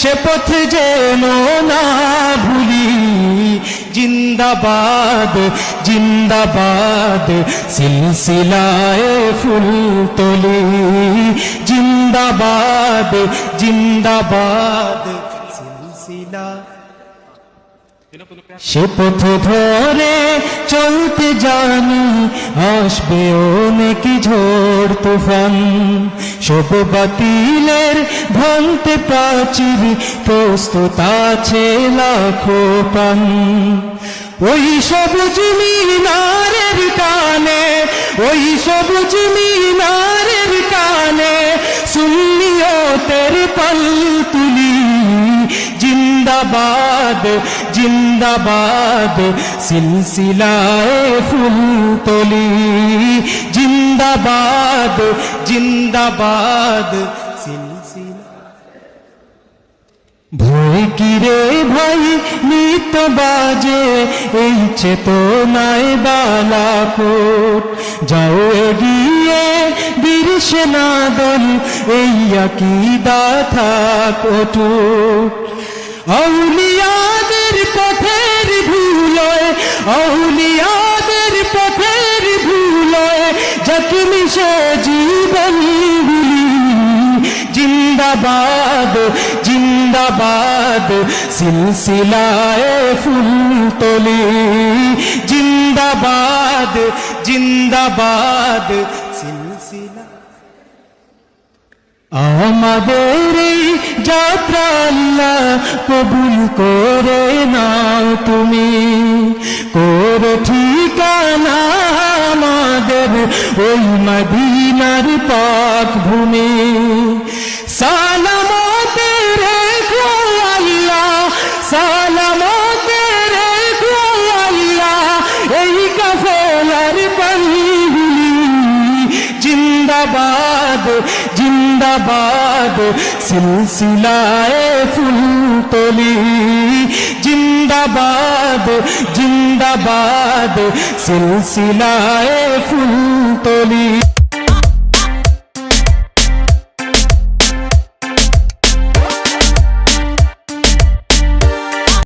সে পথ যেন না ভুলি। জিন্দাবাদ জিন্দাবাদ, সিলসিলায় ফুল তোলি। জিন্দাবাদ জিন্দাবাদ, সিলসিলা। সে পথ ধরে চলতে জানি, আসবে অনেক ঝড় তুফান। সব বাতিলের ভাঙতে প্রাচীর প্রস্তুত আছে লাখো প্রাণ। ওই সবুজ মিনারের কানে, ওই সব সবুজ মিনারের কানে সুন্নিয়তের পল তুলি। জিন্দাবাদ জিন্দাবাদ, সিলসিলায় ফুল তলি। জিন্দাবাদ জিন্দাবাদ সিলসিলা ভয় কিরে ভাই নিত বাজে, এই চেতনায় বালাকোট। যাও এগিয়ে বীর সেনা দল এই আকিদা থাক অটুট। আউলিয়াদের জখমি সে জীবন জিন্দাবাদ জিন্দাবাদ, সিলসিলায় ফুল তলি। জিন্দাবাদ জিন্দাবাদ, সিলসিলা। আমাদের এই যাত্রা আল্লাহ কবুল করে নাও তুমি। করে ঠিকানা আমাদের ওই মদিনার পাক ভূমি সালামতে রেখো আল্লাহ সালামতে রেখো আল্লাহ এই কাফেলার পঙ্গুলি জিন্দাবাদ জিন্দাবাদ সিলসিলায় ফুল